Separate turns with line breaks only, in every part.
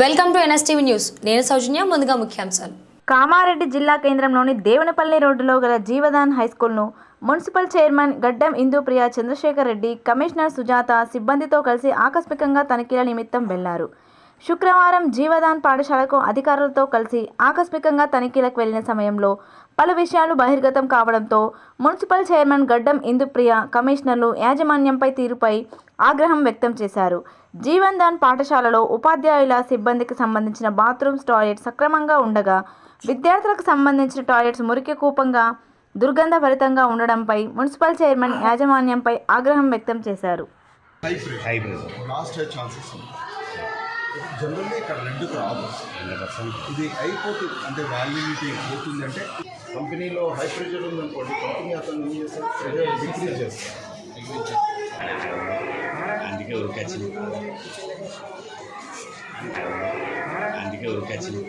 Welcome to NSTV news. నేను సౌజన్య ముందుగా ముఖ్యాంశాలు.
కామారెడ్డి జిల్లా కేంద్రంలోని దేవునపల్లి రోడ్డులో గల Jeevadan హైస్కూల్ను municipal chairman Gaddam Indupriya Chandrashekar Reddy commissioner Sujatha సిబ్బందితో కలిసి ఆకస్మికంగా తనిఖీల నిమిత్తం వెళ్ళారు. శుక్రవారం జీవదాన్ పాఠశాలకు అధికారులతో కలిసి ఆకస్మికంగా తనిఖీలకు వెళ్ళిన సమయంలో పలు విషయాలు బహిర్గతం కావడంతో మున్సిపల్ చైర్మన్ గడ్డం ఇందుప్రియ కమిషనర్లు యాజమాన్యంపై తీరుపై ఆగ్రహం వ్యక్తం చేశారు. జీవన్ దాన్ పాఠశాలలో ఉపాధ్యాయుల సిబ్బందికి సంబంధించిన బాత్రూమ్స్ టాయిలెట్ సక్రమంగా ఉండగా విద్యార్థులకు సంబంధించిన టాయిలెట్స్ మురికి కూపంగా దుర్గంధభరితంగా ఉండడంపై మున్సిపల్ చైర్మన్ యాజమాన్యంపై ఆగ్రహం వ్యక్తం చేశారు.
జనరల్లీ ఇక్కడ రెండు
పర్సెంట్.
ఇది అయిపోతుంది అంటే వ్యాలిడిటీ పోతుంది అంటే కంపెనీలో హై ప్రెషర్ ఉందనుకోండి కంపెనీ అతను ఏం చేస్తారు ప్రెషర్ డిక్రీజ్ చేస్తారు
అందుకే ఉరికొచ్చింది అందుకే ఉరికొచ్చింది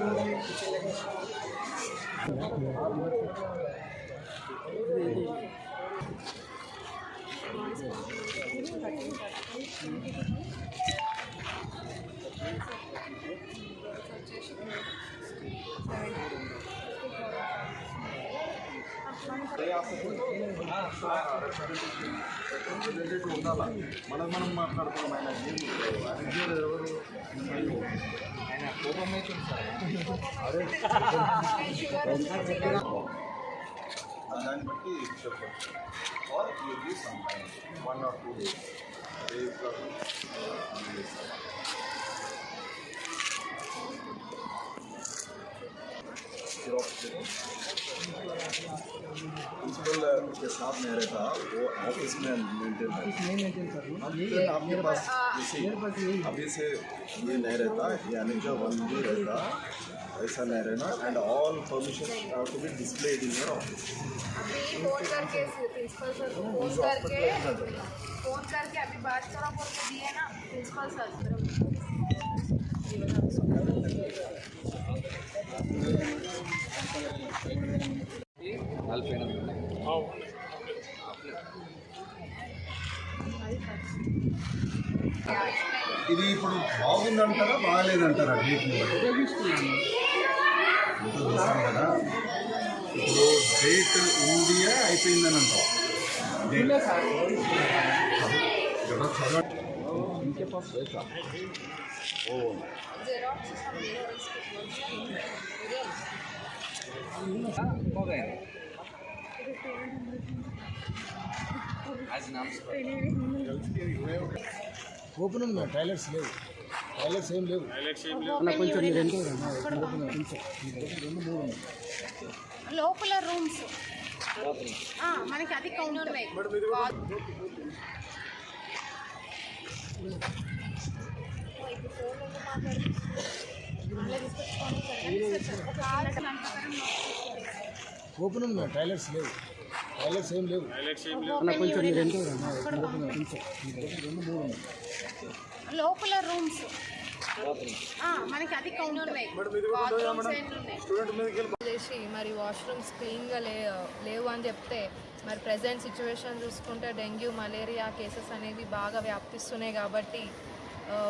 రిలేటివ్ ఉండాలా మనం మనం మాట్లాడుతున్నాం ఆయన ఏం ఆయన ఎవరు ఆయన కోపం దాన్ని బట్టి చెప్పచ్చు are you give some time one or two days principal के साथ में रहता वो ऑफ़िस में मेंटेन करता आपके पास अभी से ये नहीं रहता यानी जो वन भी रहता ऐसा नहीं रहना and all permission have to be displayed in your office
अभी फ़ोन करके प्रिंसिपल सर को फ़ोन करके फ़ोन करके अभी बात करो बोल के दिए ना प्रिंसिपल सर
ఇది ఇప్పుడు బాగుందంటారా బాగాలేదంటారా డేట్ని కదా? ఇప్పుడు డేట్ ఉంది అయిపోయిందని అంటాం जरा
ఓపెన్ ఉంది మేడం టైలెట్స్ లేవు. టైలెట్స్ ఏం లేవు.
కొంచెం రెండు మూడు లోపల రూమ్స్ మనకి అది కౌంటర్
ఓపెన్ ఉంది మేడం టైలెట్స్ లేవు. టైలెట్స్ ఏం లేవు.
కొంచెం రెండు రెండు మూడు లోపల రూమ్స్. మనకి అది చేసి మరి వాష్రూమ్స్ క్లీన్గా లే లేవు అని చెప్తే మరి ప్రజెంట్ సిచ్యువేషన్ చూసుకుంటే డెంగ్యూ మలేరియా కేసెస్ అనేది బాగా వ్యాప్తిస్తున్నాయి కాబట్టి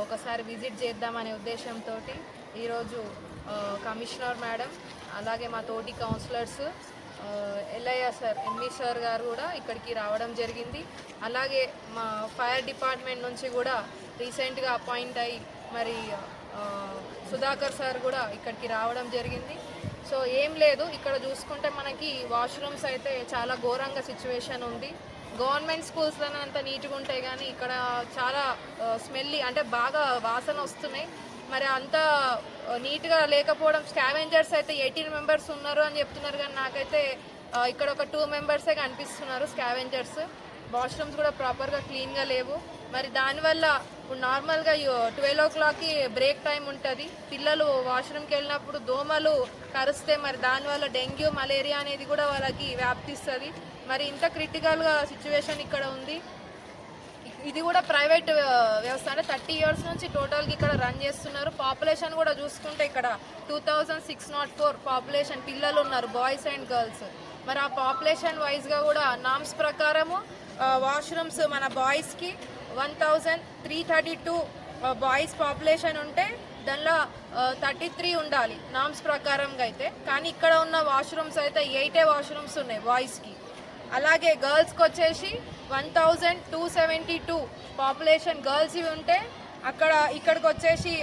ఒకసారి విజిట్ చేద్దామనే ఉద్దేశంతో ఈరోజు కమిషనర్ మేడం అలాగే మా తోటి కౌన్సిలర్స్ ఎల్ఐఆ సార్ ఎంఈ సార్ గారు కూడా ఇక్కడికి రావడం జరిగింది. అలాగే మా ఫైర్ డిపార్ట్మెంట్ నుంచి కూడా రీసెంట్గా అపాయింట్ అయ్యి మరి సుధాకర్ సార్ కూడా ఇక్కడికి రావడం జరిగింది. సో ఏం లేదు ఇక్కడ చూసుకుంటే మనకి వాష్రూమ్స్ అయితే చాలా ఘోరంగా సిచ్యువేషన్ ఉంది. గవర్నమెంట్ స్కూల్స్లోనే అంత నీట్గా ఉంటాయి కానీ ఇక్కడ చాలా స్మెల్లీ అంటే బాగా వాసన వస్తున్నాయి. మరి అంత నీట్గా లేకపోవడం స్కావెంజర్స్ అయితే ఎయిటీన్ మెంబర్స్ ఉన్నారు అని చెప్తున్నారు కానీ నాకైతే ఇక్కడ ఒక టూ మెంబర్సే కనిపిస్తున్నారు స్కావెంజర్స్. వాష్రూమ్స్ కూడా ప్రాపర్గా క్లీన్గా లేవు. మరి దానివల్ల ఇప్పుడు నార్మల్గా ట్వెల్వ్ ఓ క్లాక్కి బ్రేక్ టైం ఉంటుంది. పిల్లలు వాష్రూమ్కి వెళ్ళినప్పుడు దోమలు కరిస్తే మరి దానివల్ల డెంగ్యూ మలేరియా అనేది కూడా వాళ్ళకి వ్యాప్తిస్తుంది. మరి ఇంత క్రిటికల్గా సిచ్యువేషన్ ఇక్కడ ఉంది. ఇది కూడా ప్రైవేట్ వ్యవస్థ. అంటే థర్టీ ఇయర్స్ నుంచి టోటల్గా ఇక్కడ రన్ చేస్తున్నారు. పాపులేషన్ కూడా చూసుకుంటే ఇక్కడ two thousand six nought four population పిల్లలు ఉన్నారు బాయ్స్ అండ్ గర్ల్స్. మరి ఆ పాపులేషన్ వైజ్గా కూడా నామ్స్ ప్రకారము వాష్రూమ్స్ మన బాయ్స్కి one thousand three thirty two boys population ఉంటే దానిలో థర్టీ త్రీ ఉండాలి నామ్స్ ప్రకారంగా అయితే. కానీ ఇక్కడ ఉన్న వాష్రూమ్స్ అయితే ఎయిటే వాష్రూమ్స్ ఉన్నాయి బాయ్స్కి అలాగే గర్ల్స్కి వచ్చేసి one thousand two seventy two population girls ఇవి ఉంటే అక్కడ ఇక్కడికి వచ్చేసి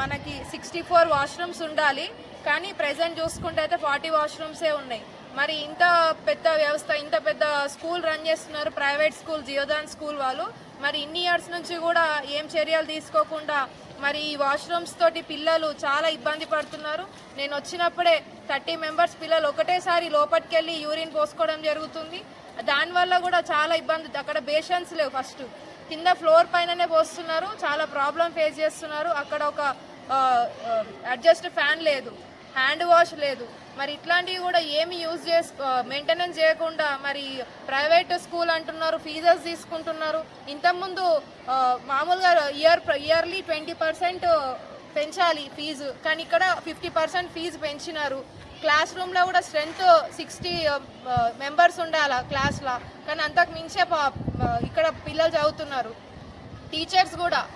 మనకి సిక్స్టీ ఫోర్ వాష్రూమ్స్ ఉండాలి. కానీ ప్రజెంట్ చూసుకుంటే అయితే ఫార్టీ వాష్రూమ్సే ఉన్నాయి. మరి ఇంత పెద్ద వ్యవస్థ ఇంత పెద్ద స్కూల్ రన్ చేస్తున్నారు ప్రైవేట్ స్కూల్ జియోదాన్ స్కూల్ వాళ్ళు. మరి ఇన్ని ఇయర్స్ నుంచి కూడా ఏం చర్యలు తీసుకోకుండా మరి ఈ వాష్రూమ్స్ తోటి పిల్లలు చాలా ఇబ్బంది పడుతున్నారు. నేను వచ్చినప్పుడే థర్టీ మెంబర్స్ పిల్లలు ఒకటేసారి లోపలికి వెళ్ళి యూరిన్ పోసుకోవడం జరుగుతుంది. దానివల్ల కూడా చాలా ఇబ్బంది అక్కడ బేషన్స్ లేవు ఫస్ట్ కింద ఫ్లోర్ పైననే పోస్తున్నారు. చాలా ప్రాబ్లం ఫేస్ చేస్తున్నారు. అక్కడ ఒక అడ్జస్ట్ ఫ్యాన్ లేదు. హ్యాండ్ వాష్ లేదు. మరి ఇట్లాంటివి కూడా ఏమి యూజ్ చేసు మెయింటెనెన్స్ చేయకుండా మరి ప్రైవేట్ స్కూల్ అంటున్నారు ఫీజెస్ తీసుకుంటున్నారు. ఇంతకుముందు మామూలుగా ఇయర్ ఇయర్లీ ట్వంటీ పర్సెంట్ పెంచాలి ఫీజు. కానీ ఇక్కడ ఫిఫ్టీ పర్సెంట్ ఫీజు పెంచినారు. క్లాస్ రూమ్లో కూడా స్ట్రెంత్ సిక్స్టీ మెంబర్స్ ఉండాలి క్లాస్లో. కానీ అంతకు మించే పా- ఇక్కడ పిల్లలు చదువుతున్నారు. టీచర్స్ కూడా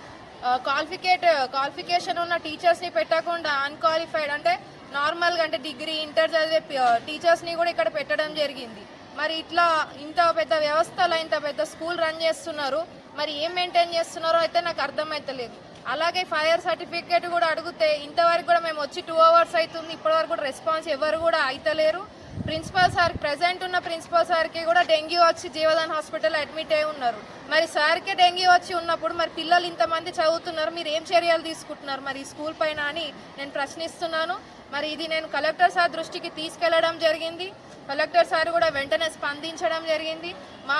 క్వాలిఫికేట్ క్వాలిఫికేషన్ ఉన్న టీచర్స్ని పెట్టకుండా అన్క్వాలిఫైడ్ అంటే నార్మల్గా అంటే డిగ్రీ ఇంటర్ చదివే టీచర్స్ని కూడా ఇక్కడ పెట్టడం జరిగింది. మరి ఇట్లా ఇంత పెద్ద వ్యవస్థలో ఇంత పెద్ద స్కూల్ రన్ చేస్తున్నారు. మరి ఏం మెయింటైన్ చేస్తున్నారో అయితే నాకు అర్థమైతలేదు. అలాగే ఫైర్ సర్టిఫికేట్ కూడా అడిగితే ఇంతవరకు కూడా మేము వచ్చి టూ అవర్స్ అవుతుంది. ఇప్పటివరకు కూడా రెస్పాన్స్ ఎవరు కూడా అయితలేరు. ప్రిన్సిపల్ సార్ ప్రజెంట్ ఉన్న ప్రిన్సిపల్ సార్కి కూడా డెంగ్యూ వచ్చి జీవదాన్ హాస్పిటల్ అడ్మిట్ అయి ఉన్నారు. మరి సార్కి డెంగ్యూ వచ్చి ఉన్నప్పుడు మరి పిల్లలు ఇంతమంది చదువుతున్నారు మీరు ఏం చర్యలు తీసుకుంటున్నారు? మరి ఈ స్కూల్ పైన అని నేను ప్రశ్నిస్తున్నాను. మరి ఇది నేను కలెక్టర్ సార్ దృష్టికి తీసుకెళ్ళడం జరిగింది. కలెక్టర్ సార్ కూడా వెంటనే స్పందించడం జరిగింది. మా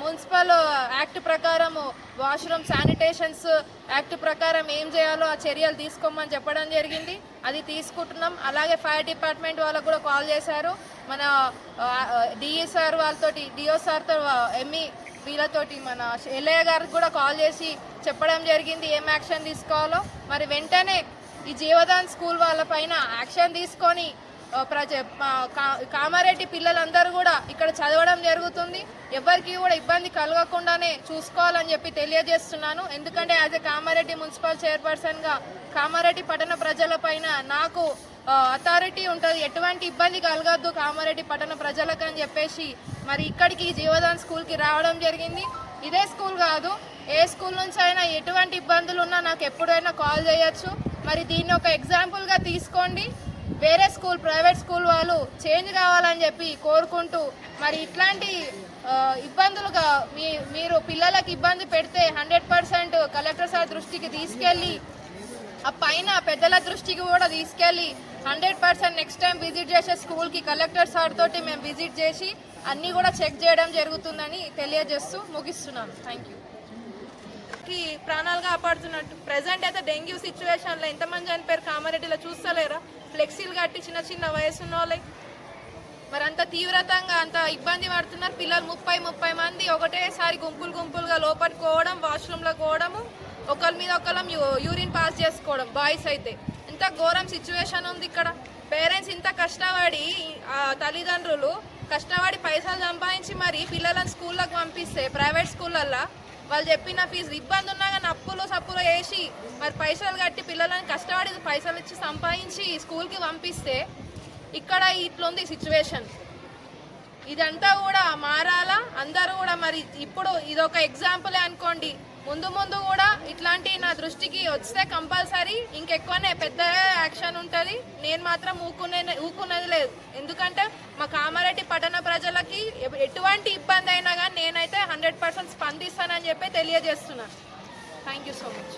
మున్సిపల్ యాక్ట్ ప్రకారము వాష్రూమ్ శానిటేషన్స్ యాక్ట్ ప్రకారం ఏం చేయాలో ఆ చర్యలు తీసుకోమని చెప్పడం జరిగింది. అది తీసుకుంటున్నాం. అలాగే ఫైర్ డిపార్ట్మెంట్ వాళ్ళకు కూడా కాల్ చేశారు. మన డిఈ సార్ వాళ్ళతోటి డిఓ సార్తో ఎంఈ వీళ్ళతోటి మన ఎల్ఏ గారికి కూడా కాల్ చేసి చెప్పడం జరిగింది ఏం యాక్షన్ తీసుకోవాలో. మరి వెంటనే ఈ జీవదాన్ స్కూల్ వాళ్ళ పైన యాక్షన్ తీసుకొని ప్రజ కా- కామారెడ్డి పిల్లలందరూ కూడా ఇక్కడ చదవడం జరుగుతుంది. ఎవరికి కూడా ఇబ్బంది కలగకుండానే చూసుకోవాలని చెప్పి తెలియజేస్తున్నాను. ఎందుకంటే యాజ్ ఎ కామారెడ్డి మున్సిపల్ చైర్పర్సన్గా కామారెడ్డి పట్టణ ప్రజలపైన నాకు అథారిటీ ఉంటుంది. ఎటువంటి ఇబ్బంది కలగద్దు కామారెడ్డి పట్టణ ప్రజలకు అని చెప్పేసి మరి ఇక్కడికి జీవదాన్ స్కూల్కి రావడం జరిగింది. ఇదే స్కూల్ కాదు ఏ స్కూల్ నుంచి అయినా ఎటువంటి ఇబ్బందులు ఉన్నా నాకు ఎప్పుడైనా కాల్ చేయొచ్చు. మరి దీన్ని ఒక ఎగ్జాంపుల్గా తీసుకోండి. వేరే స్కూల్ ప్రైవేట్ స్కూల్ వాళ్ళు చేంజ్ కావాలని చెప్పి కోరుకుంటూ మరి ఇట్లాంటి ఇబ్బందులుగా మీ మీరు పిల్లలకు ఇబ్బంది పెడితే హండ్రెడ్ పర్సెంట్ కలెక్టర్ సార్ దృష్టికి తీసుకెళ్ళి ఆ పైన పెద్దల దృష్టికి కూడా తీసుకెళ్ళి hundred percent next time visit చేసే స్కూల్కి కలెక్టర్ సార్ తోటి మేము విజిట్ చేసి అన్నీ కూడా చెక్ చేయడం జరుగుతుందని తెలియజేస్తూ ముగిస్తున్నాను. థ్యాంక్ యూ కి ప్రాణాలు కాపాడుతున్నట్టు. ప్రజెంట్ అయితే డెంగ్యూ సిచ్యువేషన్లో ఎంతమంది చనిపోయారు. కామారెడ్డిలో చూస్తలేరా? ఫ్లెక్సీలు కట్టి చిన్న చిన్న వయసు ఉన్న వాళ్ళకి మరి అంత తీవ్రతంగా అంత ఇబ్బంది పడుతున్నారు పిల్లలు. ముప్పై ముప్పై మంది ఒకటేసారి గుంపులు గుంపులుగా లోపలికి వాష్రూమ్లో వాష్రూమ్లోకి పోవడము ఒకరి మీద ఒకళ్ళం యూ- యూరిన్ పాస్ చేసుకోవడం బాయ్స్ అయితే. ఇంత ఘోరం సిచ్యువేషన్ ఉంది ఇక్కడ. పేరెంట్స్ ఇంత కష్టపడి తల్లిదండ్రులు కష్టపడి పైసలు సంపాదించి మరి పిల్లలను స్కూళ్ళకి పంపిస్తే ప్రైవేట్ స్కూళ్ళల్లో వాళ్ళు చెప్పిన ఫీజు ఇబ్బంది ఉన్నా కానీ అప్పులు సప్పులు వేసి మరి పైసలు కట్టి పిల్లలను కష్టపడి పైసలు ఇచ్చి సంపాదించి స్కూల్కి పంపిస్తే ఇక్కడ ఇట్లుంది సిచ్యువేషన్ ఇదంతా కూడా మారాలా? అందరూ కూడా మరి ఇప్పుడు ఇదొక ఎగ్జాంపులే అనుకోండి. ముందు ముందు కూడా ఇట్లాంటి నా దృష్టికి వస్తే కంపల్సరీ ఇంకెక్కువనే పెద్ద యాక్షన్ ఉంటుంది. నేను మాత్రం ఊకునే ఊకునేది లేదు. ఎందుకంటే మా కామారెడ్డి పట్టణ ప్రజలకి ఎటువంటి ఇబ్బంది అయినా కానీ నేనైతే హండ్రెడ్ పర్సెంట్ స్పందిస్తానని చెప్పి తెలియజేస్తున్నాను థ్యాంక్ యూ సో మచ్